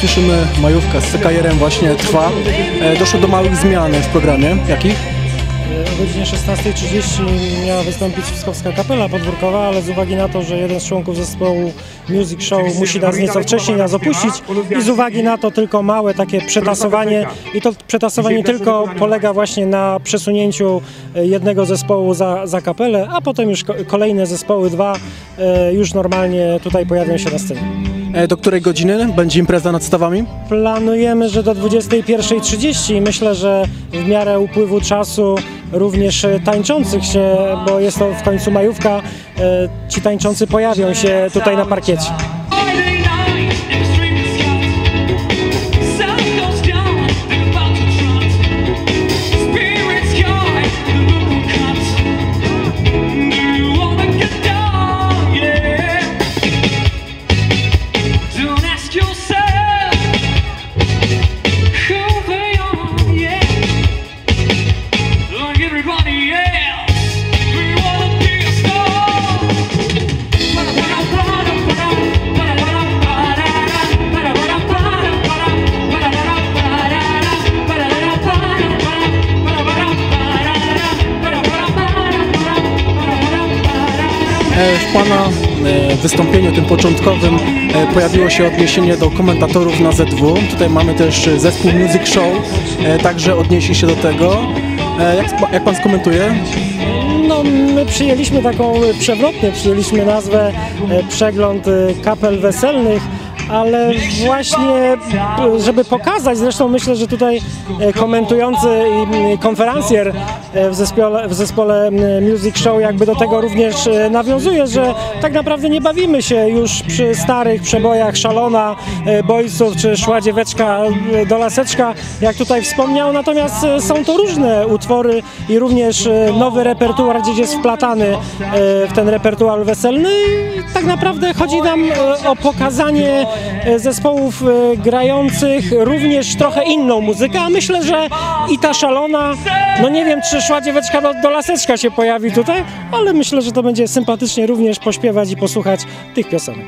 Słyszymy, majówka z CKR-em właśnie trwa. E, Doszło do małych zmian w programie. Jakich? O godzinie 16.30 miała wystąpić Pskowska Kapela Podwórkowa, ale z uwagi na to, że jeden z członków zespołu Music Show musi nas nieco wcześniej nas opuścić i z uwagi na to tylko małe takie przetasowanie i to przetasowanie tylko polega właśnie na przesunięciu e, jednego zespołu za, za kapelę, a potem już ko- kolejne zespoły, dwa e, już normalnie tutaj pojawią się na scenie. E, Do której godziny będzie impreza nad stawami? Planujemy, że do 21.30 i myślę, że w miarę upływu czasu również e, tańczących się, bo jest to w końcu majówka, e, ci tańczący pojawią się tutaj na parkiecie. W Pana e, wystąpieniu tym początkowym e, pojawiło się odniesienie do komentatorów na ZW. Tutaj mamy też e, zespół Music Show, e, także odniesie się do tego. E, Jak, jak Pan skomentuje? No, my przyjęliśmy taką e, przewrotnie, przyjęliśmy nazwę e, Przegląd e, Kapel Weselnych, ale właśnie, żeby pokazać, zresztą myślę, że tutaj e, komentujący i konferencjer e, w zespole, w zespole Music Show jakby do tego również e, nawiązuje, że tak naprawdę nie bawimy się już przy starych przebojach Szalona, Boysów czy Szła Dzieweczka do Laseczka, jak tutaj wspomniał, natomiast są to różne utwory i również nowy repertuar gdzieś jest wplatany w ten repertuar weselny. I tak naprawdę chodzi nam o pokazanie zespołów e, grających również trochę inną muzykę, a myślę, że i ta szalona, no nie wiem czy szła dzieweczka do, do laseczka się pojawi tutaj, ale myślę, że to będzie sympatycznie również pośpiewać i posłuchać tych piosenek.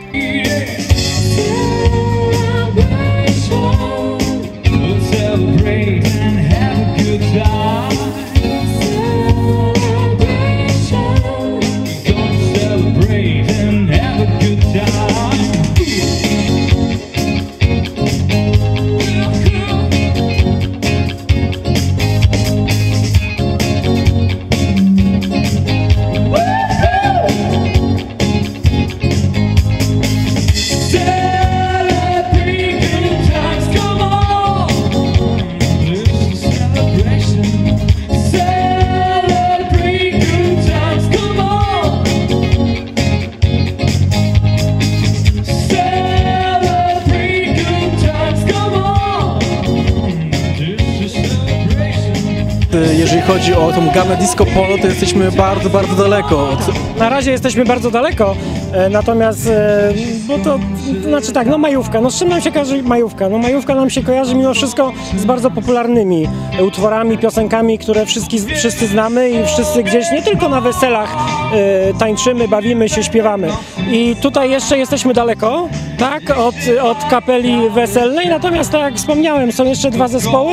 Jeżeli chodzi o tą gamę disco polo, to jesteśmy bardzo, bardzo daleko Na razie jesteśmy bardzo daleko, e, natomiast, e, bo to, to znaczy tak, no majówka, no z czym nam się kojarzy majówka? No majówka nam się kojarzy mimo wszystko z bardzo popularnymi utworami, piosenkami, które wszyscy, wszyscy znamy i wszyscy gdzieś, nie tylko na weselach e, tańczymy, bawimy się, śpiewamy. I tutaj jeszcze jesteśmy daleko, tak, od, od kapeli weselnej, natomiast tak jak wspomniałem, są jeszcze dwa zespoły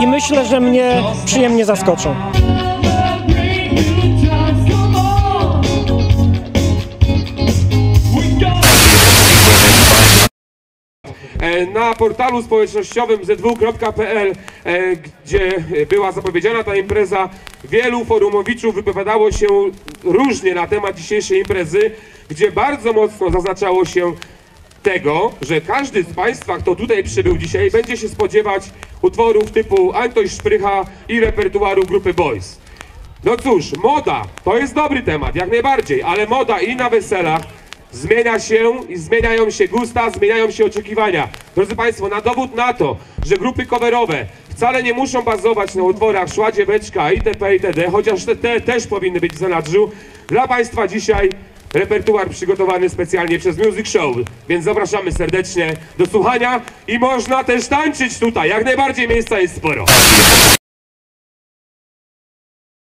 i myślę, że mnie przyjemnie zaskoczą. E, na portalu społecznościowym zw.pl, e, gdzie była zapowiedziana ta impreza, wielu forumowiczów wypowiadało się różnie na temat dzisiejszej imprezy, gdzie bardzo mocno zaznaczało się tego, że każdy z Państwa, kto tutaj przybył dzisiaj, będzie się spodziewać utworów typu Antoś Szprycha i repertuaru grupy Boys. No cóż, moda to jest dobry temat, jak najbardziej, ale moda i na weselach zmienia się i zmieniają się gusta, zmieniają się oczekiwania. Drodzy Państwo, na dowód na to, że grupy coverowe wcale nie muszą bazować na utworach Szła Dzieweczka itp. itd., chociaż te, te też powinny być w zanadrzu, dla Państwa dzisiaj repertuar przygotowany specjalnie przez Music Show, więc zapraszamy serdecznie do słuchania i można też tańczyć tutaj, jak najbardziej miejsca jest sporo.